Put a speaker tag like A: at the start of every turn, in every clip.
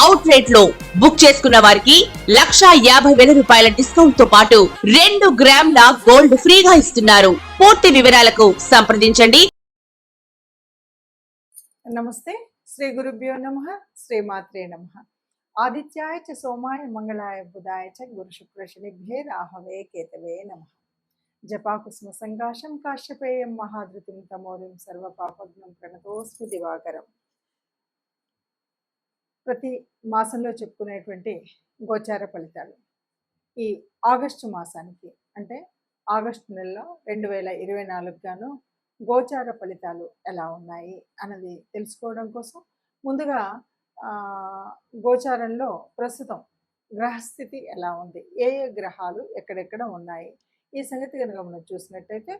A: Out రేట్లో book చేసుకున్న వారికి లక్షా యాభై వేల రూపాయల డిస్కౌంట్తో పాటు రెండు గ్రాముల గోల్డ్ ఫ్రీగా ఇస్తున్నారు. పూర్తి వివరాలకు సంప్రదించండి.
B: నమస్తే. శ్రీ గురుభ్యో నమ. శ్రీ మాత్రే నమ. ఆదిత్యాయ చ సోమాయ మంగళాయ బుధాయ చ గురు శుక్ర శనిభ్యే రాహవే కేతవే నమ. జపాకుస్మ సంఘాషం కాశ్యపేయం మహాధృతిం తమోరిం సర్వపాపగ్నం ప్రణతోస్మి దివాకరం. ప్రతి మాసంలో చెప్పుకునేటువంటి గోచార ఫలితాలు. ఈ ఆగస్టు మాసానికి అంటే ఆగస్టు నెలలో రెండు వేల ఇరవై నాలుగు గాను గోచార ఫలితాలు ఎలా ఉన్నాయి అన్నది తెలుసుకోవడం కోసం ముందుగా గోచారంలో ప్రస్తుతం గ్రహస్థితి ఎలా ఉంది? ఏ ఏ గ్రహాలు ఎక్కడెక్కడ ఉన్నాయి? ఈ సంగతి కనుక మనం చూసినట్టయితే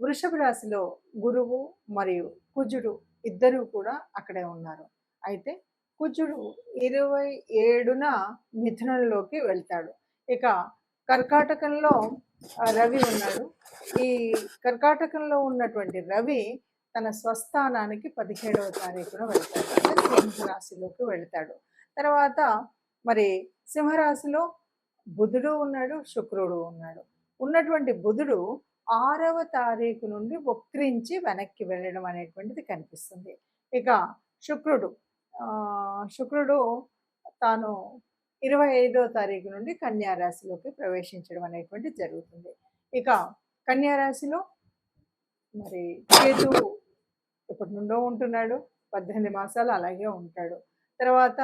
B: వృషభ రాశిలో గురువు మరియు కుజుడు ఇద్దరూ కూడా అక్కడే ఉన్నారు. అయితే కుజుడు ఇరవై ఏడున మిథునంలోకి వెళ్తాడు. ఇక కర్కాటకంలో రవి ఉన్నాడు. ఈ కర్కాటకంలో ఉన్నటువంటి రవి తన స్వస్థానానికి పదిహేడవ తారీఖున వెళ్తాడు. అంటే సింహరాశిలోకి వెళ్తాడు. తర్వాత మరి సింహరాశిలో బుధుడు ఉన్నాడు శుక్రుడు ఉన్నాడు. ఉన్నటువంటి బుధుడు ఆరవ తారీఖు నుండి వక్రించి వెనక్కి వెళ్ళడం అనేటువంటిది కనిపిస్తుంది. ఇక శుక్రుడు శుక్రుడు తాను ఇరవై ఐదో తారీఖు నుండి కన్యారాశిలోకి ప్రవేశించడం అనేటువంటి జరుగుతుంది. ఇక కన్యారాశిలో మరి కేతు ఇప్పటి నుండో ఉంటున్నాడు పద్దెనిమిది మాసాలు అలాగే ఉంటాడు. తర్వాత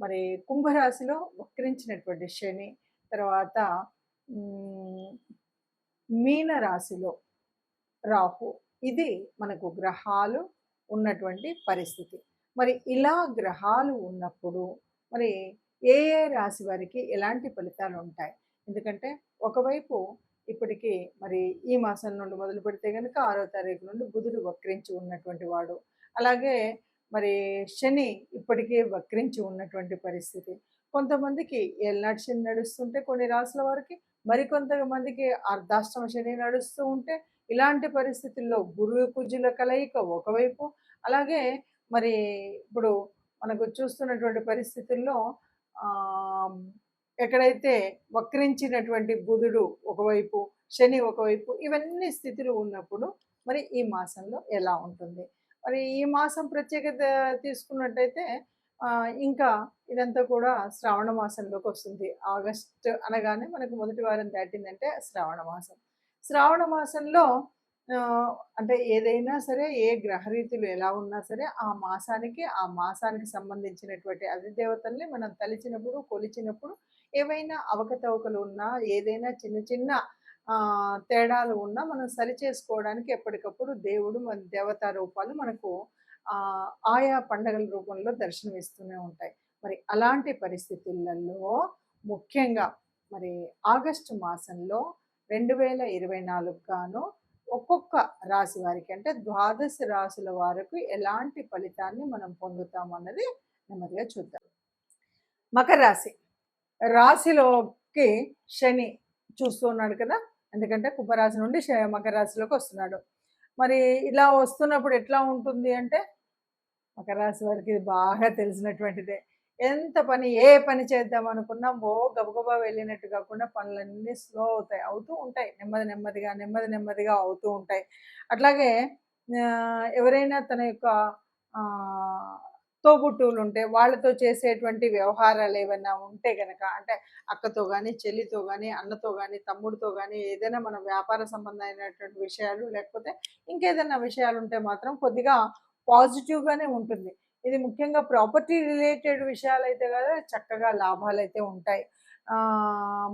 B: మరి కుంభరాశిలో వక్రించినటువంటి శని తర్వాత మీనరాశిలో మీన రాశిలో రాహు. ఇది మనకు గ్రహాలు ఉన్నటువంటి పరిస్థితి. మరి ఇలా గ్రహాలు ఉన్నప్పుడు మరి ఏ ఏ రాశి వారికి ఎలాంటి ఫలితాలు ఉంటాయి? ఎందుకంటే ఒకవైపు ఇప్పటికీ మరి ఈ మాసం నుండి మొదలు పెడితే కనుక ఆరో తారీఖు నుండి బుధుడు వక్రించి ఉన్నటువంటి వాడు. అలాగే మరి శని ఇప్పటికే వక్రించి ఉన్నటువంటి పరిస్థితి. కొంతమందికి ఏళ్ళనాటి శని నడుస్తుంటే కొన్ని రాసుల వారికి మరికొంతమందికి అర్ధాష్టమ శని నడుస్తూ ఉంటే ఇలాంటి పరిస్థితుల్లో గురువు కుజుల కలయిక ఒకవైపు అలాగే మరి ఇప్పుడు మనకు చూస్తున్నటువంటి పరిస్థితుల్లో ఎక్కడైతే వక్రించినటువంటి బుధుడు ఒకవైపు శని ఒకవైపు ఇవన్నీ స్థితులు ఉన్నప్పుడు మరి ఈ మాసంలో ఎలా ఉంటుంది? మరి ఈ మాసం ప్రత్యేకత తీసుకున్నట్టయితే ఇంకా ఇదంతా కూడా శ్రావణ మాసంలోకి వస్తుంది. ఆగస్ట్ అనగానే మనకు మొదటి వారం దాటిందంటే శ్రావణ మాసం. శ్రావణ మాసంలో అంటే ఏదైనా సరే ఏ గ్రహరీతులు ఎలా ఉన్నా సరే ఆ మాసానికి ఆ మాసానికి సంబంధించినటువంటి అధిదేవతల్ని మనం తలిచినప్పుడు కొలిచినప్పుడు ఏవైనా అవకతవకలు ఉన్నా ఏదైనా చిన్న చిన్న తేడాలు ఉన్నా మనం సరి చేసుకోవడానికి ఎప్పటికప్పుడు దేవుడు మన దేవతా రూపాలు మనకు ఆయా పండగల రూపంలో దర్శనమిస్తూనే ఉంటాయి. మరి అలాంటి పరిస్థితులలో ముఖ్యంగా మరి ఆగస్టు మాసంలో రెండు వేల ఇరవై నాలుగు గాను ఒక్కొక్క రాశి వారికి అంటే ద్వాదశ రాశుల వారికి ఎలాంటి ఫలితాన్ని మనం పొందుతాం అన్నది నెమ్మదిగా చూద్దాం. మకర రాశి. రాశిలోకి శని చూస్తూ ఉన్నాడు కదా ఎందుకంటే కుంభరాశి నుండి శ- మకర రాశిలోకి వస్తున్నాడు. మరి ఇలా వస్తున్నప్పుడు ఎట్లా ఉంటుంది అంటే మకర రాశి వారికి ఇది బాగా తెలిసినటువంటిదే. ఎంత పని ఏ పని చేద్దాం అనుకున్నా ఓ గబగబా వెళ్ళినట్టు కాకుండా పనులన్నీ స్లో అవుతాయి అవుతూ ఉంటాయి. నెమ్మది నెమ్మదిగా నెమ్మది నెమ్మదిగా అవుతూ ఉంటాయి. అట్లాగే ఎవరైనా తన యొక్క తోబుట్టువులు ఉంటే వాళ్ళతో చేసేటువంటి వ్యవహారాలు ఏమైనా ఉంటే కనుక అంటే అక్కతో కానీ చెల్లితో కానీ అన్నతో కానీ తమ్ముడితో కానీ ఏదైనా మన వ్యాపార సంబంధమైనటువంటి విషయాలు లేకపోతే ఇంకేదైనా విషయాలు ఉంటే మాత్రం కొద్దిగా పాజిటివ్గానే ఉంటుంది. ఇది ముఖ్యంగా ప్రాపర్టీ రిలేటెడ్ విషయాలు అయితే కదా చక్కగా లాభాలు అయితే ఉంటాయి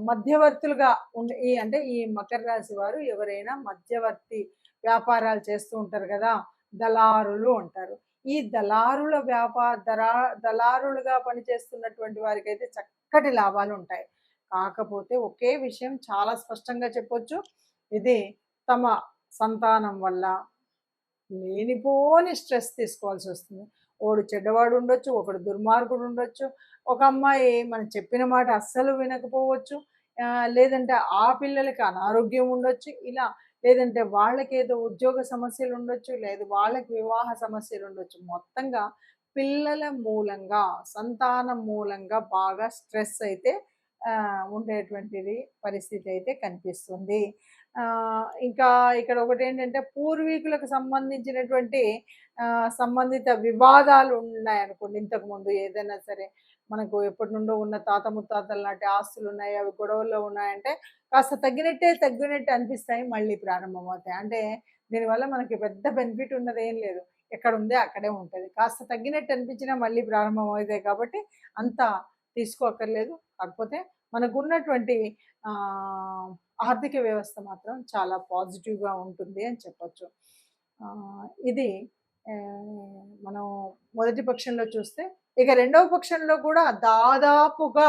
B: మధ్యవర్తులుగా ఉండే ఈ అంటే ఈ మకర రాశి వారు ఎవరైనా మధ్యవర్తి వ్యాపారాలు చేస్తూ ఉంటారు కదా దళారులు అంటారు. ఈ దళారుల వ్యాపార దరా దళారులుగా పనిచేస్తున్నటువంటి వారికి అయితే చక్కటి లాభాలు ఉంటాయి. కాకపోతే ఒకే విషయం చాలా స్పష్టంగా చెప్పొచ్చు. ఇది తమ సంతానం వల్ల లేనిపోని స్ట్రెస్ తీసుకోవాల్సి వస్తుంది. ఒకడు చెడ్డవాడు ఉండొచ్చు ఒకడు దుర్మార్గుడు ఉండొచ్చు ఒక అమ్మాయి మనం చెప్పిన మాట అస్సలు వినకపోవచ్చు. లేదంటే ఆ పిల్లలకి అనారోగ్యం ఉండొచ్చు ఇలా లేదంటే వాళ్ళకి ఏదో ఉద్యోగ సమస్యలు ఉండొచ్చు లేదు వాళ్ళకి వివాహ సమస్యలు ఉండొచ్చు. మొత్తంగా పిల్లల మూలంగా సంతానం మూలంగా బాగా స్ట్రెస్ అయితే ఉండేటువంటిది పరిస్థితి అయితే కనిపిస్తుంది. ఇంకా ఇక్కడ ఒకటి ఏంటంటే పూర్వీకులకు సంబంధించినటువంటి సంబంధిత వివాదాలు ఉన్నాయనుకోండి ఇంతకుముందు ఏదైనా సరే. మనకు ఎప్పటి నుండో ఉన్న తాత ముత్తాతల నాటి ఆస్తులు ఉన్నాయి అవి గొడవల్లో ఉన్నాయంటే కాస్త తగ్గినట్టే తగ్గినట్టు అనిపిస్తాయి మళ్ళీ ప్రారంభమవుతాయి. అంటే దీనివల్ల మనకి పెద్ద బెనిఫిట్ ఉన్నది ఏం లేదు. ఎక్కడ ఉందే అక్కడే ఉంటుంది. కాస్త తగ్గినట్టు అనిపించినా మళ్ళీ ప్రారంభం అవుతాయి కాబట్టి అంత తీసుకోక్కర్లేదు. కాకపోతే మనకున్నటువంటి ఆ, ఆర్థిక వ్యవస్థ మాత్రం చాలా పాజిటివ్గా ఉంటుంది అని చెప్పచ్చు. ఇది మనం మొదటి పక్షంలో చూస్తే ఇక రెండవ పక్షంలో కూడా దాదాపుగా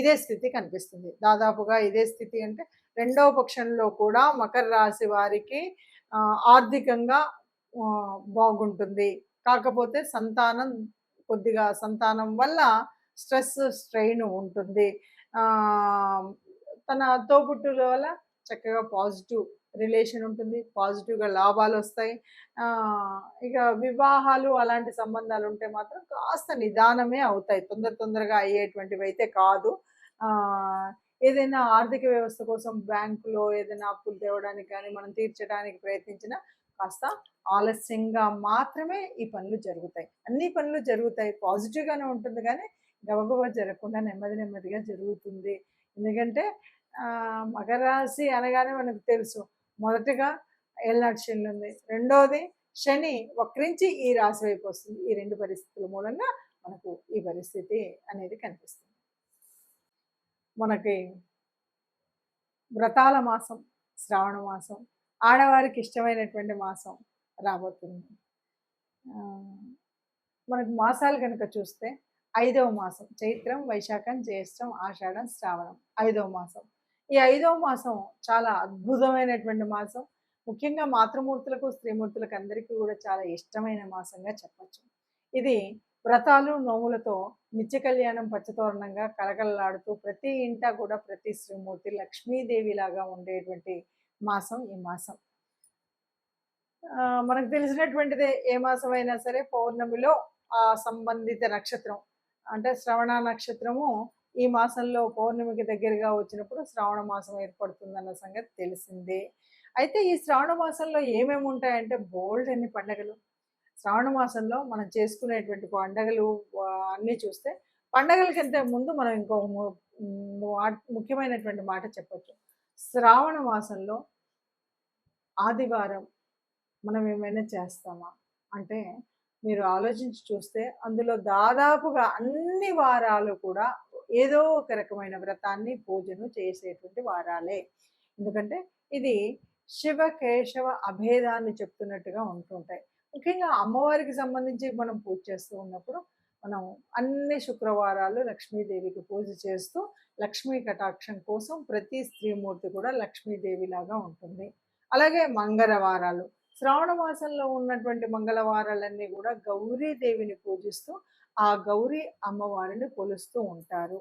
B: ఇదే స్థితి కనిపిస్తుంది. దాదాపుగా ఇదే స్థితి అంటే రెండవ పక్షంలో కూడా మకర రాశి వారికి ఆర్థికంగా బాగుంటుంది. కాకపోతే సంతానం కొద్దిగా సంతానం వల్ల స్ట్రెస్ స్ట్రెయిన్ ఉంటుంది. తన తోబుట్టుల వల్ల చక్కగా పాజిటివ్ రిలేషన్ ఉంటుంది. పాజిటివ్గా లాభాలు వస్తాయి. ఇక వివాహాలు అలాంటి సంబంధాలు ఉంటే మాత్రం కాస్త నిదానమే అవుతాయి. తొందర తొందరగా అయ్యేటువంటివి అయితే కాదు ఏదైనా ఆర్థిక వ్యవస్థ కోసం బ్యాంకులో ఏదైనా అప్పులు తేవడానికి కానీ మనం తీర్చడానికి ప్రయత్నించినా కాస్త ఆలస్యంగా మాత్రమే ఈ పనులు జరుగుతాయి. అన్ని పనులు జరుగుతాయి. పాజిటివ్గానే ఉంటుంది కానీ గబగబా జరగకుండా నెమ్మది నెమ్మదిగా జరుగుతుంది. ఎందుకంటే ఆ, మకర రాశి అనగానే మనకు తెలుసు. మొదటగా ఏళ్ళనాటి శని ఉంది. రెండోది శని వక్రించి ఈ రాశి వైపు వస్తుంది. ఈ రెండు పరిస్థితుల మూలంగా మనకు ఈ పరిస్థితి అనేది కనిపిస్తుంది. మనకి వ్రతాల మాసం శ్రావణ మాసం ఆడవారికి ఇష్టమైనటువంటి మాసం రాబోతుంది. మనకు మాసాలు కనుక చూస్తే ఐదవ మాసం చైత్రం వైశాఖం జ్యేష్టం ఆషాఢం శ్రావణం ఐదవ మాసం. ఈ ఐదవ మాసం చాలా అద్భుతమైనటువంటి మాసం. ముఖ్యంగా మాతృమూర్తులకు స్త్రీమూర్తులకు అందరికీ కూడా చాలా ఇష్టమైన మాసంగా చెప్పచ్చు. ఇది వ్రతాలు నోములతో నిత్య కళ్యాణం పచ్చతోరణంగా కలకలలాడుతూ ప్రతి ఇంట కూడా ప్రతి శ్రీమూర్తి లక్ష్మీదేవిలాగా ఉండేటువంటి మాసం ఈ మాసం. ఆ, మనకు తెలిసినటువంటిదే ఏ మాసం అయినా సరే పౌర్ణమిలో ఆ సంబంధిత నక్షత్రం అంటే శ్రవణ నక్షత్రము ఈ మాసంలో పౌర్ణమికి దగ్గరగా వచ్చినప్పుడు శ్రావణ మాసం ఏర్పడుతుందన్న సంగతి తెలిసిందే. అయితే ఈ శ్రావణ మాసంలో ఏమేమి ఉంటాయంటే బోల్డ్ అన్ని పండగలు. శ్రావణ మాసంలో మనం చేసుకునేటువంటి పండగలు అన్నీ చూస్తే పండగలకంటే ముందు మనం ఇంకో ము- ముఖ్యమైనటువంటి మాట చెప్పచ్చు. శ్రావణ మాసంలో ఆదివారం మనం ఏమైనా చేస్తామా? అంటే మీరు ఆలోచించి చూస్తే అందులో దాదాపుగా అన్ని వారాలు కూడా ఏదో ఒక రకమైన వ్రతాన్ని పూజను చేసేటువంటి వారాలే. ఎందుకంటే ఇది శివ కేశవ అభేదాన్ని చెప్తున్నట్టుగా ఉంటుంటాయి. ముఖ్యంగా అమ్మవారికి సంబంధించి మనం పూజ చేస్తూ ఉన్నప్పుడు మనం అన్ని శుక్రవారాలు లక్ష్మీదేవికి పూజ చేస్తూ లక్ష్మీ కటాక్షం కోసం ప్రతి స్త్రీమూర్తి కూడా లక్ష్మీదేవి లాగా ఉంటుంది. అలాగే మంగళవారాలు శ్రావణ మాసంలో ఉన్నటువంటి మంగళవారాలన్నీ కూడా గౌరీదేవిని పూజిస్తూ ఆ గౌరీ అమ్మవారిని కొలుస్తూ ఉంటారు.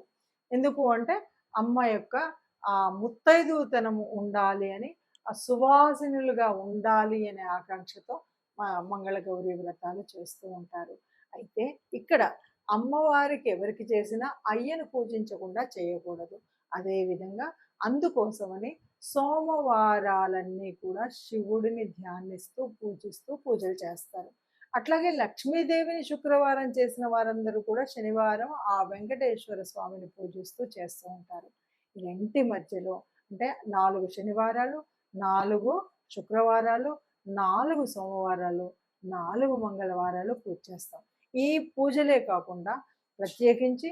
B: ఎందుకు అంటే అమ్మ యొక్క ఆ ముత్తైదుతనము ఉండాలి అని ఆ సువాసినులుగా ఉండాలి అనే ఆకాంక్షతో మ- మంగళ గౌరీ వ్రతాలు చేస్తూ ఉంటారు. అయితే ఇక్కడ అమ్మవారికి ఎవరికి చేసినా అయ్యను పూజించకుండా చేయకూడదు. అదేవిధంగా అందుకోసమని సోమవారాలన్నీ కూడా శివుడిని ధ్యానిస్తూ పూజిస్తూ పూజలు చేస్తారు. అట్లాగే లక్ష్మీదేవిని శుక్రవారం చేసిన వారందరూ కూడా శనివారం ఆ వెంకటేశ్వర స్వామిని పూజిస్తూ చేస్తూ ఉంటారు. ఇంటి రెంటి మధ్యలో అంటే నాలుగు శనివారాలు నాలుగు శుక్రవారాలు నాలుగు సోమవారాలు నాలుగు మంగళవారాలు పూజ చేస్తాం. ఈ పూజలే కాకుండా ప్రత్యేకించి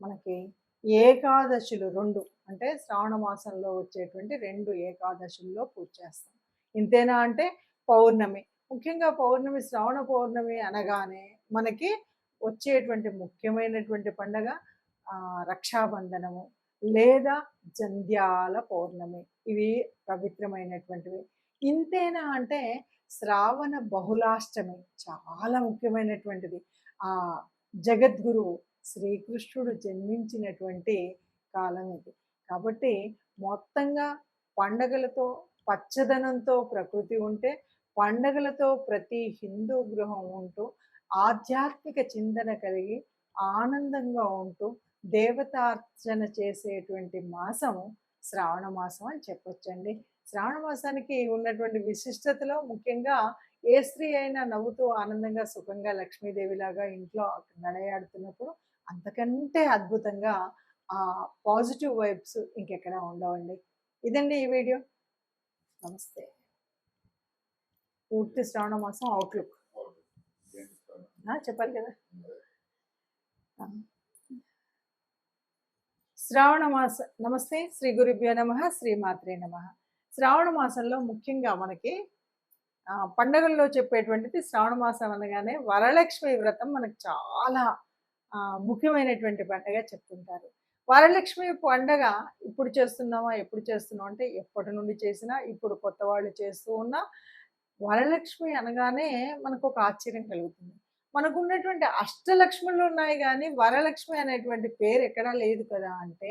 B: మనకి ఏకాదశులు రెండు అంటే శ్రావణ మాసంలో వచ్చేటువంటి రెండు ఏకాదశుల్లో పూజ చేస్తాం. ఇంతేనా అంటే పౌర్ణమి ముఖ్యంగా పౌర్ణమి శ్రావణ పౌర్ణమి అనగానే మనకి వచ్చేటువంటి ముఖ్యమైనటువంటి పండగ రక్షాబంధనము లేదా జంధ్యాల పౌర్ణమి. ఇవి పవిత్రమైనటువంటివి. ఇంతేనా అంటే శ్రావణ బహుళాష్టమి చాలా ముఖ్యమైనటువంటిది. ఆ జగద్గురువు శ్రీకృష్ణుడు జన్మించినటువంటి కాలం ఇది. కాబట్టి మొత్తంగా పండగలతో పచ్చదనంతో ప్రకృతి ఉంటే పండగలతో ప్రతి హిందూ గృహం ఉంటూ ఆధ్యాత్మిక చింతన కలిగి ఆనందంగా ఉంటూ దేవతార్చన చేసేటువంటి మాసము శ్రావణ మాసం అని చెప్పొచ్చండి. శ్రావణ మాసానికి ఉన్నటువంటి విశిష్టతలో ముఖ్యంగా ఏ స్త్రీ అయినా నవ్వుతూ ఆనందంగా సుఖంగా లక్ష్మీదేవిలాగా ఇంట్లో నడయాడుతున్నప్పుడు అంతకంటే అద్భుతంగా ఆ పాజిటివ్ వైబ్స్ ఇంకెక్కడా ఉండవండి. ఇదండి ఈ వీడియో. నమస్తే. పూర్తి శ్రావణ మాసం అవుట్లుక్ చెప్పాలి కదా. శ్రావణ మాస నమస్తే శ్రీ గురుభ్యో నమ శ్రీ మాత్రే నమ. శ్రావణ మాసంలో ముఖ్యంగా మనకి పండగల్లో చెప్పేటువంటిది శ్రావణ మాసం అనగానే వరలక్ష్మి వ్రతం మనకు చాలా ముఖ్యమైనటువంటి పండగ చెప్తుంటారు. వరలక్ష్మి పండగ ఇప్పుడు చేస్తున్నామా ఎప్పుడు చేస్తున్నాం అంటే ఎప్పటి నుండి చేసినా ఇప్పుడు కొత్త వాళ్ళు చేస్తూ ఉన్నా వరలక్ష్మి అనగానే మనకు ఒక ఆశ్చర్యం కలుగుతుంది. మనకు ఉన్నటువంటి అష్టలక్ష్ములు ఉన్నాయి కానీ వరలక్ష్మి అనేటువంటి పేరు ఎక్కడా లేదు కదా అంటే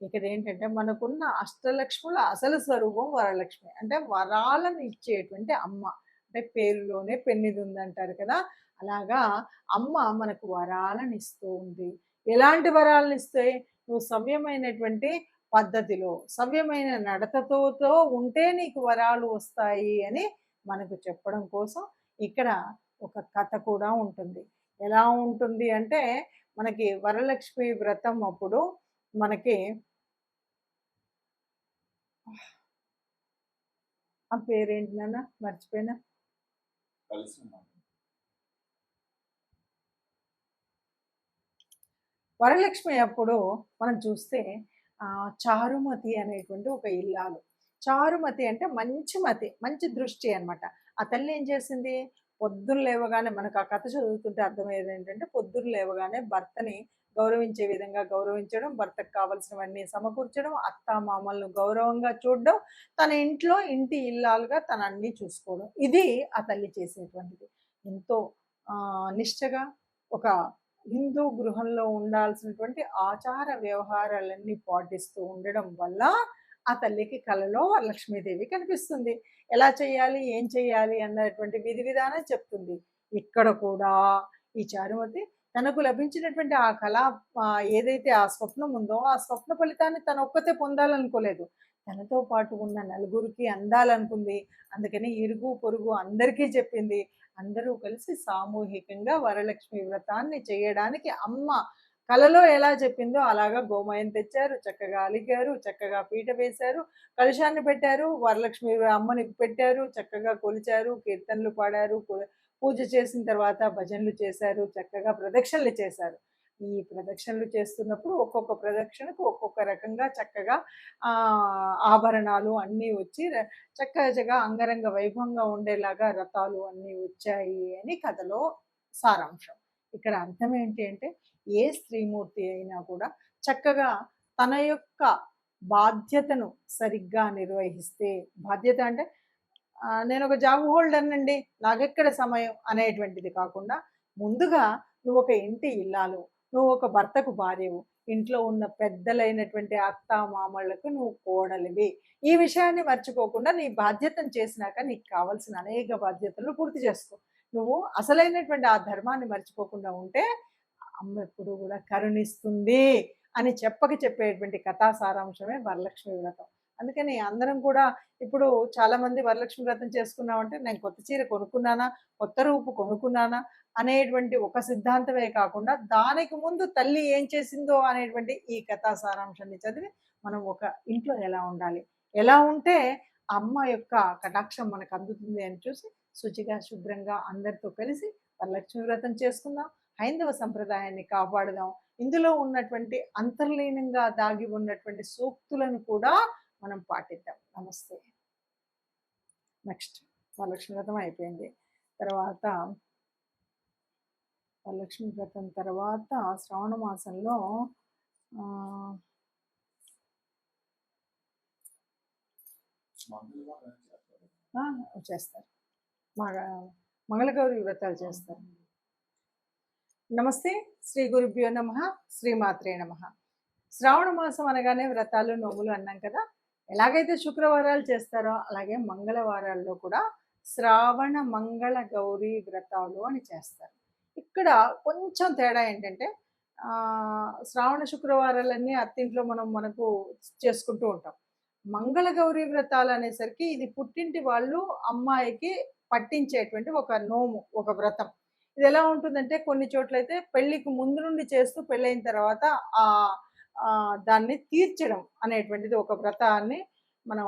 B: ఇక్కడ ఏంటంటే మనకున్న అష్టలక్ష్ముల అసలు స్వరూపం వరలక్ష్మి. అంటే వరాలను ఇచ్చేటువంటి అమ్మ. అంటే పేరులోనే పెన్నిది ఉందంటారు కదా. అలాగా అమ్మ మనకు వరాలను ఇస్తూ ఉంది. ఎలాంటి వరాలను ఇస్తాయి నువ్వు సవ్యమైనటువంటి పద్ధతిలో సవ్యమైన నడతతో ఉంటే నీకు వరాలు వస్తాయి అని మనకు చెప్పడం కోసం ఇక్కడ ఒక కథ కూడా ఉంటుంది. ఎలా ఉంటుంది అంటే మనకి వరలక్ష్మి వ్రతం అప్పుడు మనకి ఆ పేరేంటి నాన్న? మర్చిపోయినా? వరలక్ష్మి అప్పుడు మనం చూస్తే ఆ, చారుమతి అనేటువంటి ఒక ఇల్లాలు. చారుమతి అంటే మంచి మతి మంచి దృష్టి అన్నమాట. ఆ తల్లి ఏం చేసింది? పొద్దున్న లేవగానే మనకు ఆ కథ చదువుతుంటే అర్థమయ్యేది ఏంటంటే పొద్దున్న లేవగానే భర్తని గౌరవించే విధంగా గౌరవించడం భర్తకు కావలసినవన్నీ సమకూర్చడం అత్త మామలను గౌరవంగా చూడడం తన ఇంట్లో ఇంటి ఇల్లాలుగా తన అన్నీ చూసుకోవడం. ఇది ఆ తల్లి చేసేటువంటిది. ఎంతో నిష్టగా ఒక హిందూ గృహంలో ఉండాల్సినటువంటి ఆచార వ్యవహారాలన్నీ పాటిస్తూ ఉండడం వల్ల ఆ తల్లికి కలలో లక్ష్మీదేవి కనిపిస్తుంది. ఎలా చేయాలి? ఏం చేయాలి? అన్నటువంటి విధి విధానం చెప్తుంది. ఇక్కడ కూడా ఈ చారుమతి తనకు లభించినటువంటి ఆ కళ ఏదైతే ఆ స్వప్నం ఉందో ఆ స్వప్న ఫలితాన్ని తను ఒక్కతే పొందాలనుకోలేదు. తనతో పాటు ఉన్న నలుగురికి అందాలనుకుంది. అందుకని ఇరుగు పొరుగు అందరికీ చెప్పింది. అందరూ కలిసి సామూహికంగా వరలక్ష్మి వ్రతాన్ని చేయడానికి అమ్మ కళలో ఎలా చెప్పిందో అలాగా గోమయం తెచ్చారు చక్కగా అలిగారు చక్కగా పీట వేశారు కలుషాన్ని పెట్టారు వరలక్ష్మి అమ్మని పెట్టారు చక్కగా కొలిచారు కీర్తనలు పాడారు పూజ చేసిన తర్వాత భజనలు చేశారు చక్కగా ప్రదక్షిణలు చేశారు. ఈ ప్రదక్షిణలు చేస్తున్నప్పుడు ఒక్కొక్క ప్రదక్షిణకు ఒక్కొక్క రకంగా చక్కగా ఆభరణాలు అన్నీ వచ్చి చక్కగా అంగరంగ వైభవంగా ఉండేలాగా రథాలు అన్నీ వచ్చాయి అని కథలో సారాంశం. ఇక్కడ అర్థం ఏంటి అంటే ఏ స్త్రీమూర్తి అయినా కూడా చక్కగా తన యొక్క బాధ్యతను సరిగ్గా నిర్వహిస్తే బాధ్యత అంటే నేను ఒక జాబ్ హోల్డర్ అండి నాకెక్కడ సమయం అనేటువంటిది కాకుండా ముందుగా నువ్వు ఒక ఇంటి ఇల్లాలు నువ్వు ఒక భర్తకు భార్యవు ఇంట్లో ఉన్న పెద్దలైనటువంటి అత్త మామళ్ళకు నువ్వు కోడలివి. ఈ విషయాన్ని మర్చిపోకుండా నీ బాధ్యతను చేసినాక నీకు కావాల్సిన అనేక బాధ్యతలు పూర్తి చేసుకో. నువ్వు అసలైనటువంటి ఆ ధర్మాన్ని మర్చిపోకుండా ఉంటే అమ్మ ఎప్పుడు కూడా కరుణిస్తుంది అని చెప్పక చెప్పేటువంటి కథా సారాంశమే వరలక్ష్మి వ్రతం. అందుకని అందరం కూడా ఇప్పుడు చాలామంది వరలక్ష్మి వ్రతం చేసుకున్నామంటే నేను కొత్త చీర కొనుక్కున్నానా కొత్త రూపు కొనుక్కున్నానా అనేటువంటి ఒక సిద్ధాంతమే కాకుండా దానికి ముందు తల్లి ఏం చేసిందో అనేటువంటి ఈ కథా సారాంశాన్ని చదివి మనం ఒక ఇంట్లో ఎలా ఉండాలి? ఎలా ఉంటే అమ్మ యొక్క కటాక్షం మనకు అందుతుంది అని చూసి శుచిగా శుభ్రంగా అందరితో కలిసి వరలక్ష్మి వ్రతం చేసుకుందాం హైందవ సంప్రదాయాన్ని కాపాడుదాం. ఇందులో ఉన్నటువంటి అంతర్లీనంగా దాగి ఉన్నటువంటి సూక్తులను కూడా మనం పాటిద్దాం. నమస్తే. నెక్స్ట్. వరలక్ష్మి వ్రతం అయిపోయింది. తర్వాత వరలక్ష్మి వ్రతం తర్వాత శ్రావణ మాసంలో
C: చేస్తారు.
B: మంగళగౌరి వ్రతాలు చేస్తారు. నమస్తే శ్రీ గురుభ్యో నమ శ్రీమాత్రే నమ. శ్రావణ మాసం అనగానే వ్రతాలు నోములు అన్నాం కదా ఎలాగైతే శుక్రవారాలు చేస్తారో అలాగే మంగళవారాల్లో కూడా శ్రావణ మంగళ గౌరీ వ్రతాలు అని చేస్తారు. ఇక్కడ కొంచెం తేడా ఏంటంటే ఆ, శ్రావణ శుక్రవారాలన్నీ అత్తింట్లో మనం మనకు చేసుకుంటూ ఉంటాం. మంగళ గౌరీ వ్రతాలు అనేసరికి ఇది పుట్టింటి వాళ్ళు అమ్మాయికి పట్టించేటువంటి ఒక నోము ఒక వ్రతం. ఇది ఎలా ఉంటుందంటే కొన్ని చోట్లయితే పెళ్ళికి ముందు నుండి చేస్తూ పెళ్ళైన తర్వాత ఆ దాన్ని తీర్చడం అనేటువంటిది ఒక వ్రతాన్ని మనం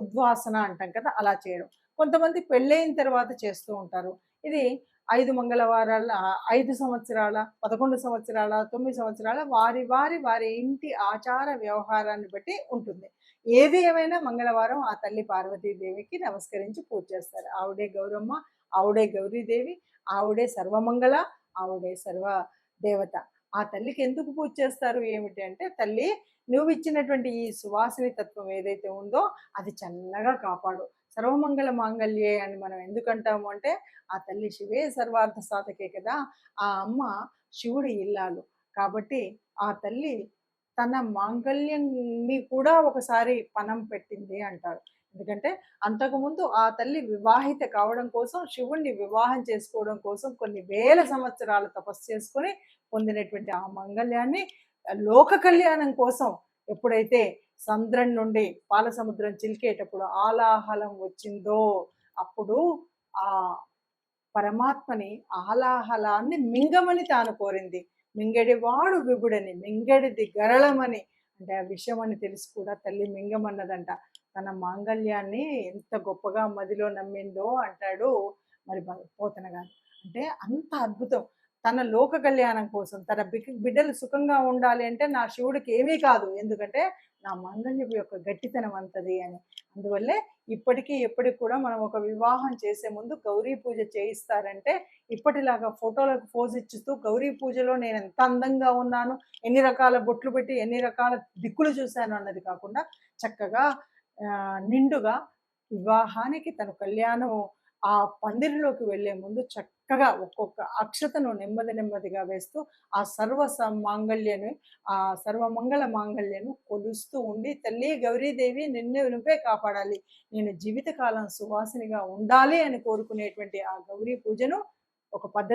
B: ఉద్వాసన అంటాం కదా అలా చేయడం. కొంతమంది పెళ్ళైన తర్వాత చేస్తూ ఉంటారు. ఇది ఐదు మంగళవారాల ఐదు సంవత్సరాల పదకొండు సంవత్సరాల తొమ్మిది సంవత్సరాల వారి వారి వారి ఇంటి ఆచార వ్యవహారాన్ని బట్టి ఉంటుంది. ఏది ఏమైనా మంగళవారం ఆ తల్లి పార్వతీదేవికి నమస్కరించి పూజ చేస్తారు. ఆవిడే గౌరమ్మ ఆవిడే గౌరీదేవి ఆవిడే సర్వమంగళ ఆవిడే సర్వ దేవత. ఆ తల్లికి ఎందుకు పూజ చేస్తారు? ఏమిటి అంటే తల్లి నువ్వు ఇచ్చినటువంటి ఈ సువాసిని తత్వం ఏదైతే ఉందో అది చల్లగా కాపాడు. సర్వమంగళ మాంగళ్యే అని మనం ఎందుకంటాము అంటే ఆ తల్లి శివే సర్వార్థ సాధకే కదా ఆ అమ్మ శివుడి ఇల్లాలు. కాబట్టి ఆ తల్లి తన మాంగళ్యాన్ని కూడా ఒకసారి పణం పెట్టింది అంటారు. ఎందుకంటే అంతకుముందు ఆ తల్లి వివాహిత కావడం కోసం శివుణ్ణి వివాహం చేసుకోవడం కోసం కొన్ని వేల సంవత్సరాలు తపస్సు చేసుకుని పొందినటువంటి ఆ మంగళ్యాన్ని లోక కళ్యాణం కోసం ఎప్పుడైతే సంద్రం నుండి పాలసముద్రం చిలికేటప్పుడు ఆలాహలం వచ్చిందో అప్పుడు ఆ పరమాత్మని ఆలాహలాన్ని మింగమని తాను కోరింది. మింగడివాడు విగుడని మింగడిది గరళమని అంటే ఆ విషయం అని తెలిసి కూడా తల్లి మింగమన్నదంట. తన మాంగళ్యాన్ని ఎంత గొప్పగా మదిలో నమ్మిందో అంటాడు మరి బ- పోతన గారు. అంటే అంత అద్భుతం. తన లోక కళ్యాణం కోసం తన బిడ్డలు సుఖంగా ఉండాలి అంటే నా శివుడికి ఏమీ కాదు. ఎందుకంటే నా మంగళ్యపు యొక్క గట్టితనం అంతది అని. అందువల్లే ఇప్పటికీ ఎప్పటికి కూడా మనం ఒక వివాహం చేసే ముందు గౌరీ పూజ చేయిస్తారంటే ఇప్పటిలాగా ఫోటోలకు పోజ్ ఇచ్చుతూ గౌరీ పూజలో నేను ఎంత అందంగా ఉన్నాను ఎన్ని రకాల బొట్లు పెట్టి ఎన్ని రకాల దిక్కులు చూశాను అన్నది కాకుండా చక్కగా ఆ, నిండుగా వివాహానికి తన కళ్యాణం ఆ పందిరిలోకి వెళ్ళే ముందు చక్కగా ఒక్కొక్క అక్షతను నెమ్మది నెమ్మదిగా వేస్తూ ఆ సర్వ మాంగళ్యను ఆ సర్వమంగళ మాంగళ్యను కొలుస్తూ ఉండి తల్లి గౌరీదేవి నిన్నే నువ్వే కాపాడాలి. నేను జీవితకాలం సువాసినిగా ఉండాలి అని కోరుకునేటువంటి ఆ గౌరీ పూజను ఒక పద్ధతి